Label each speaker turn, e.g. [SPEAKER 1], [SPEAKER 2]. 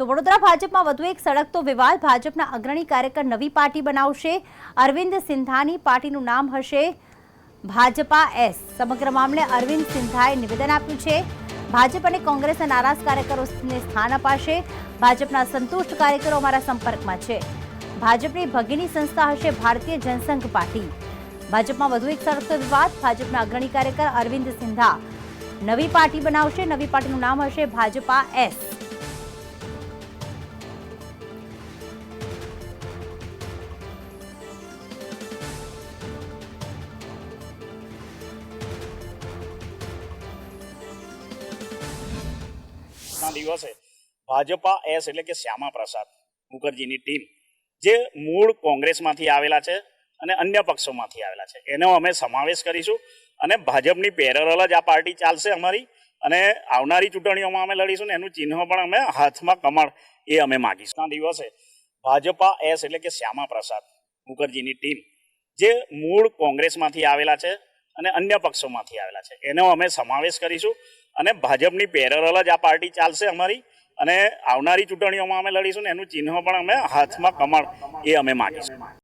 [SPEAKER 1] તો વડોદરા ભાજપમાં વધુ એક સળગતો વિવાદ. ભાજપના અગ્રણી કાર્યકર નવી પાર્ટી બનાવશે. અરવિંદ સિંધાની પાર્ટીનું નામ હશે ભાજપા એસ. સમગ્ર મામલે અરવિંદ સિંધાએ નિવેદન આપ્યું છે. ભાજપ અને કોંગ્રેસના નારાજ કાર્યકરોને સ્થાન અપાશે. ભાજપના સંતુષ્ટ કાર્યકરો અમારા સંપર્કમાં છે. ભાજપની ભગીની સંસ્થા હશે ભારતીય જનસંઘ પાર્ટી. ભાજપમાં વધુ એક સળગતો વિવાદ. ભાજપના અગ્રણી કાર્યકર અરવિંદ સિંધા નવી પાર્ટી બનાવશે. નવી પાર્ટીનું નામ હશે ભાજપા એસ.
[SPEAKER 2] ના દિવસે ભાજપા એસ એટલે કે શ્યામા પ્રસાદ મુખર્જીની ટીમ, જે મૂળ કોંગ્રેસમાંથી આવેલા છે અને અન્ય પક્ષોમાંથી આવેલા છે. એનો અમે સમાવેશ કરીશું અને ભાજપની પેરેરલ જ આ પાર્ટી ચાલશે અમારી અને આવનારી ચૂંટણીઓમાં અમે લડીશું ને એનું ચિહ્ન પણ અમે હાથમાં કમળ એ અમે માગીશું. દિવસે ભાજપા એસ એટલે કે શ્યામા પ્રસાદ મુખર્જીની ટીમ, જે મૂળ કોંગ્રેસમાંથી આવેલા છે અને અન્ય પક્ષોમાંથી આવેલા છે. એનો અમે સમાવેશ કરીશું અને ભાજપની પેરરલ જ આ પાર્ટી ચાલશે અમારી અને આવનારી ચૂંટણીઓમાં અમે લડીશું ને એનું ચિહ્ન પણ અમે હાથમાં, કમળ એ અમે માગીશું.